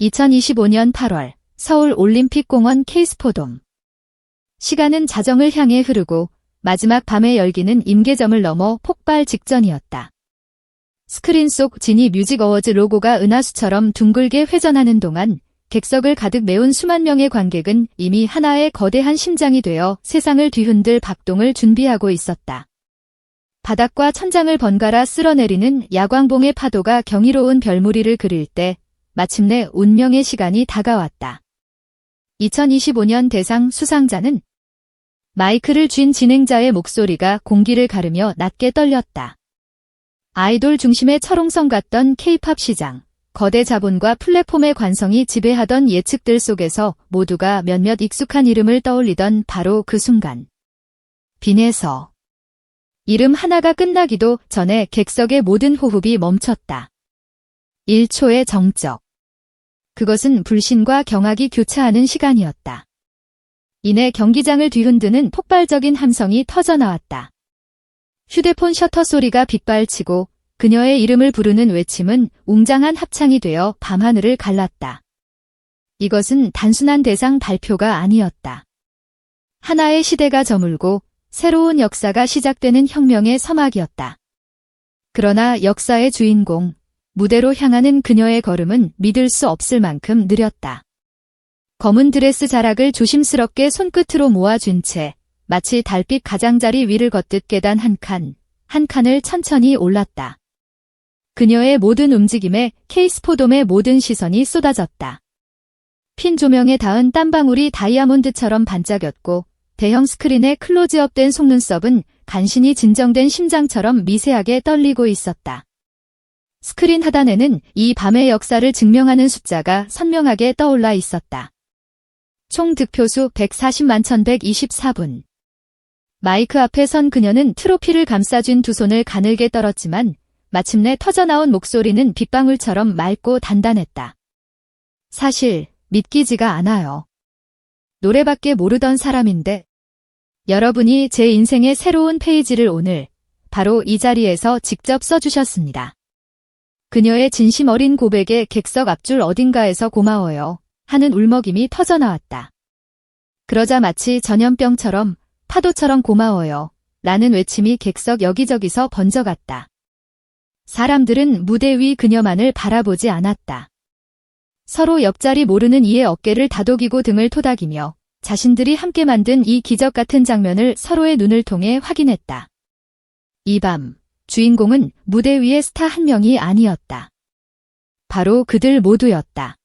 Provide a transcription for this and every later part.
2025년 8월 서울 올림픽공원 케이스포돔. 시간은 자정을 향해 흐르고 마지막 밤의 열기는 임계점을 넘어 폭발 직전이었다. 스크린 속 지니 뮤직 어워즈 로고가 은하수처럼 둥글게 회전하는 동안 객석을 가득 메운 수만 명의 관객은 이미 하나의 거대한 심장이 되어 세상을 뒤흔들 박동을 준비하고 있었다. 바닥과 천장을 번갈아 쓸어내리는 야광봉의 파도가 경이로운 별무리를 그릴 때 마침내 운명의 시간이 다가왔다. 2025년 대상 수상자는 마이크를 쥔 진행자의 목소리가 공기를 가르며 낮게 떨렸다. 아이돌 중심의 철옹성 같던 케이팝 시장, 거대 자본과 플랫폼의 관성이 지배하던 예측들 속에서 모두가 몇몇 익숙한 이름을 떠올리던 바로 그 순간. 빈에서 이름 하나가 끝나기도 전에 객석의 모든 호흡이 멈췄다. 1초의 정적. 그것은 불신과 경악이 교차하는 시간이었다. 이내 경기장을 뒤흔드는 폭발적인 함성이 터져나왔다. 휴대폰 셔터 소리가 빗발치고 그녀의 이름을 부르는 외침은 웅장한 합창이 되어 밤하늘을 갈랐다. 이것은 단순한 대상 발표가 아니었다. 하나의 시대가 저물고 새로운 역사가 시작되는 혁명의 서막이었다. 그러나 역사의 주인공, 무대로 향하는 그녀의 걸음은 믿을 수 없을 만큼 느렸다. 검은 드레스 자락을 조심스럽게 손끝으로 모아준 채 마치 달빛 가장자리 위를 걷듯 계단 한 칸, 한 칸을 천천히 올랐다. 그녀의 모든 움직임에 케이스포돔의 모든 시선이 쏟아졌다. 핀 조명에 닿은 땀방울이 다이아몬드처럼 반짝였고 대형 스크린에 클로즈업된 속눈썹은 간신히 진정된 심장처럼 미세하게 떨리고 있었다. 스크린 하단에는 이 밤의 역사를 증명하는 숫자가 선명하게 떠올라 있었다. 총 득표수 140만 1124분. 마이크 앞에 선 그녀는 트로피를 감싸준 두 손을 가늘게 떨었지만 마침내 터져나온 목소리는 빗방울처럼 맑고 단단했다. 사실 믿기지가 않아요. 노래밖에 모르던 사람인데 여러분이 제 인생의 새로운 페이지를 오늘 바로 이 자리에서 직접 써주셨습니다. 그녀의 진심 어린 고백에 객석 앞줄 어딘가에서 고마워요 하는 울먹임이 터져나왔다. 그러자 마치 전염병처럼 파도처럼 고마워요 라는 외침이 객석 여기저기서 번져갔다. 사람들은 무대 위 그녀만을 바라보지 않았다. 서로 옆자리 모르는 이의 어깨를 다독이고 등을 토닥이며 자신들이 함께 만든 이 기적 같은 장면을 서로의 눈을 통해 확인했다. 이 밤, 주인공은 무대 위의 스타 한 명이 아니었다. 바로 그들 모두였다.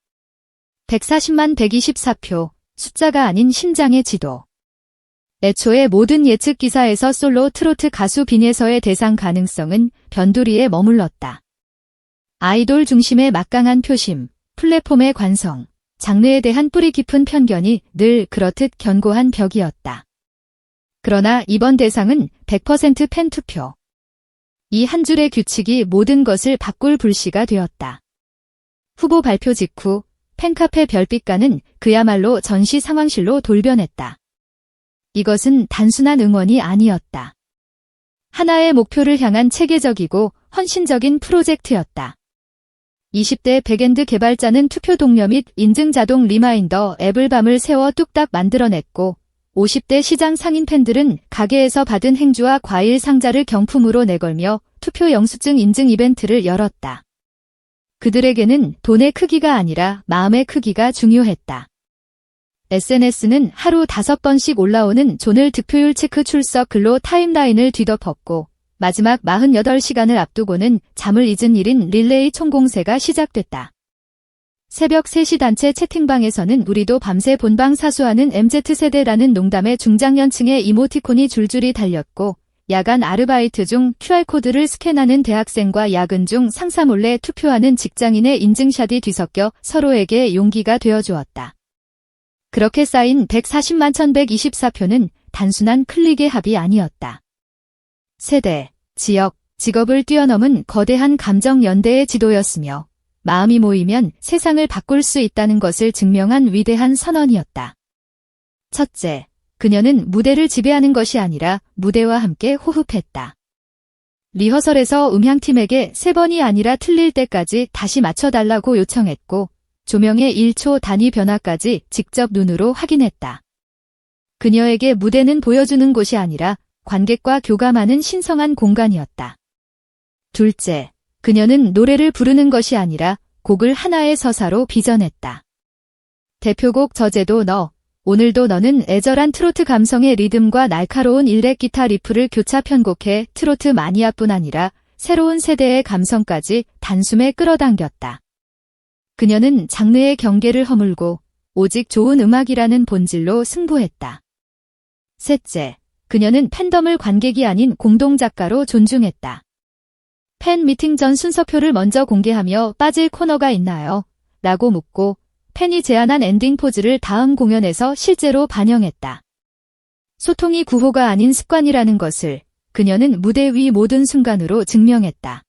140만 124표, 숫자가 아닌 심장의 지도. 애초에 모든 예측 기사에서 솔로 트로트 가수 빈에서의 대상 가능성은 변두리에 머물렀다. 아이돌 중심의 막강한 표심, 플랫폼의 관성, 장르에 대한 뿌리 깊은 편견이 늘 그렇듯 견고한 벽이었다. 그러나 이번 대상은 100% 팬 투표. 이 한 줄의 규칙이 모든 것을 바꿀 불씨가 되었다. 후보 발표 직후 팬카페 별빛가는 그야말로 전시 상황실로 돌변했다. 이것은 단순한 응원이 아니었다. 하나의 목표를 향한 체계적이고 헌신적인 프로젝트였다. 20대 백엔드 개발자는 투표 동료 및 인증 자동 리마인더 앱을 밤을 새워 뚝딱 만들어냈고 50대 시장 상인 팬들은 가게에서 받은 행주와 과일 상자를 경품으로 내걸며 투표 영수증 인증 이벤트를 열었다. 그들에게는 돈의 크기가 아니라 마음의 크기가 중요했다. SNS는 하루 다섯 번씩 올라오는 존을 득표율 체크 출석 글로 타임라인을 뒤덮었고 마지막 48시간을 앞두고는 잠을 잊은 일인 릴레이 총공세가 시작됐다. 새벽 3시 단체 채팅방에서는 우리도 밤새 본방 사수하는 MZ세대라는 농담의 중장년층의 이모티콘이 줄줄이 달렸고 야간 아르바이트 중 QR코드를 스캔하는 대학생과 야근 중 상사 몰래 투표하는 직장인의 인증샷이 뒤섞여 서로에게 용기가 되어주었다. 그렇게 쌓인 140만 1124표는 단순한 클릭의 합이 아니었다. 세대, 지역, 직업을 뛰어넘은 거대한 감정 연대의 지도였으며 마음이 모이면 세상을 바꿀 수 있다는 것을 증명한 위대한 선언이었다. 첫째, 그녀는 무대를 지배하는 것이 아니라 무대와 함께 호흡했다. 리허설에서 음향팀에게 세 번이 아니라 틀릴 때까지 다시 맞춰달라고 요청했고 조명의 1초 단위 변화까지 직접 눈으로 확인했다. 그녀에게 무대는 보여주는 곳이 아니라 관객과 교감하는 신성한 공간이었다. 둘째, 그녀는 노래를 부르는 것이 아니라 곡을 하나의 서사로 빚어냈다. 대표곡 저제도 너, 오늘도 너는 애절한 트로트 감성의 리듬과 날카로운 일렉 기타 리프를 교차 편곡해 트로트 마니아뿐 아니라 새로운 세대의 감성까지 단숨에 끌어당겼다. 그녀는 장르의 경계를 허물고 오직 좋은 음악이라는 본질로 승부했다. 셋째, 그녀는 팬덤을 관객이 아닌 공동작가로 존중했다. 팬 미팅 전 순서표를 먼저 공개하며 빠질 코너가 있나요? 라고 묻고 팬이 제안한 엔딩 포즈를 다음 공연에서 실제로 반영했다. 소통이 구호가 아닌 습관이라는 것을 그녀는 무대 위 모든 순간으로 증명했다.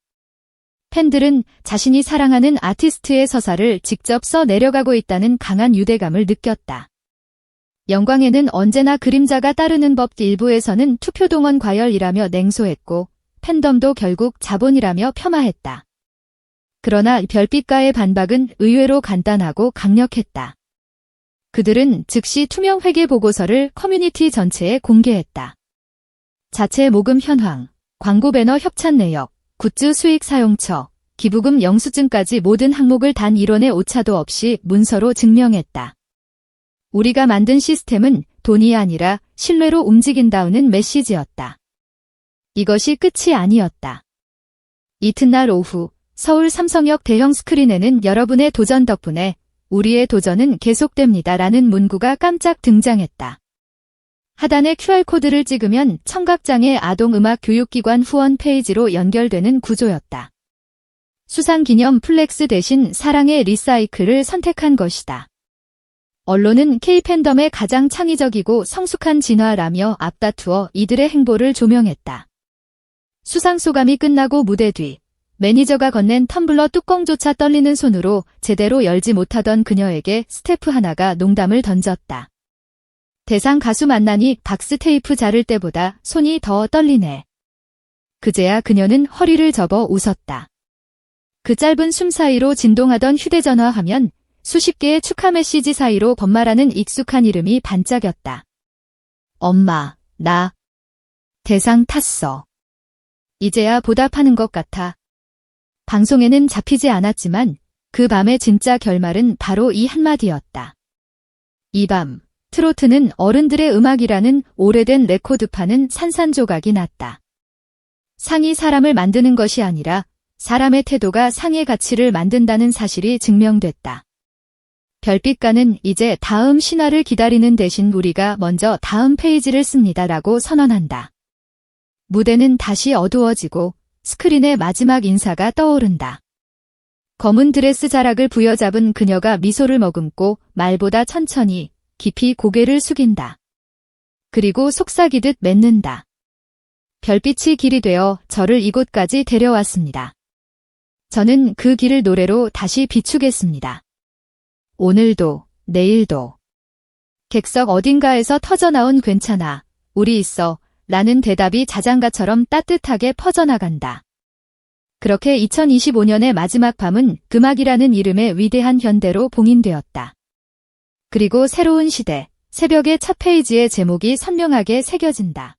팬들은 자신이 사랑하는 아티스트의 서사를 직접 써 내려가고 있다는 강한 유대감을 느꼈다. 영광에는 언제나 그림자가 따르는 법 일부에서는 투표 동원 과열이라며 냉소했고 팬덤도 결국 자본이라며 폄하했다. 그러나 별빛가의 반박은 의외로 간단하고 강력했다. 그들은 즉시 투명 회계 보고서를 커뮤니티 전체에 공개했다. 자체 모금 현황, 광고 배너 협찬 내역, 굿즈 수익 사용처, 기부금 영수증까지 모든 항목을 단 1원의 오차도 없이 문서로 증명했다. 우리가 만든 시스템은 돈이 아니라 신뢰로 움직인다는 메시지였다. 이것이 끝이 아니었다. 이튿날 오후 서울 삼성역 대형 스크린에는 여러분의 도전 덕분에 우리의 도전은 계속됩니다. 라는 문구가 깜짝 등장했다. 하단에 QR코드를 찍으면 청각장애 아동음악 교육기관 후원 페이지로 연결되는 구조였다. 수상기념 플렉스 대신 사랑의 리사이클을 선택한 것이다. 언론은 K-팬덤의 가장 창의적이고 성숙한 진화라며 앞다투어 이들의 행보를 조명했다. 수상 소감이 끝나고 무대 뒤 매니저가 건넨 텀블러 뚜껑조차 떨리는 손으로 제대로 열지 못하던 그녀에게 스태프 하나가 농담을 던졌다. 대상 가수 만나니 박스 테이프 자를 때보다 손이 더 떨리네. 그제야 그녀는 허리를 접어 웃었다. 그 짧은 숨 사이로 진동하던 휴대전화 화면 수십 개의 축하 메시지 사이로 번말하는 익숙한 이름이 반짝였다. 엄마, 나 대상 탔어. 이제야 보답하는 것 같아. 방송에는 잡히지 않았지만 그 밤의 진짜 결말은 바로 이 한마디였다. 이 밤, 트로트는 어른들의 음악이라는 오래된 레코드판은 산산조각이 났다. 상이 사람을 만드는 것이 아니라 사람의 태도가 상의 가치를 만든다는 사실이 증명됐다. 별빛가는 이제 다음 신화를 기다리는 대신 우리가 먼저 다음 페이지를 씁니다라고 선언한다. 무대는 다시 어두워지고 스크린의 마지막 인사가 떠오른다. 검은 드레스 자락을 부여잡은 그녀가 미소를 머금고 말보다 천천히 깊이 고개를 숙인다. 그리고 속삭이듯 맺는다. 별빛이 길이 되어 저를 이곳까지 데려왔습니다. 저는 그 길을 노래로 다시 비추겠습니다. 오늘도, 내일도. 객석 어딘가에서 터져나온 괜찮아, 우리 있어, 라는 대답이 자장가처럼 따뜻하게 퍼져나간다. 그렇게 2025년의 마지막 밤은 금악이라는 이름의 위대한 현대로 봉인되었다. 그리고 새로운 시대, 새벽의 첫 페이지의 제목이 선명하게 새겨진다.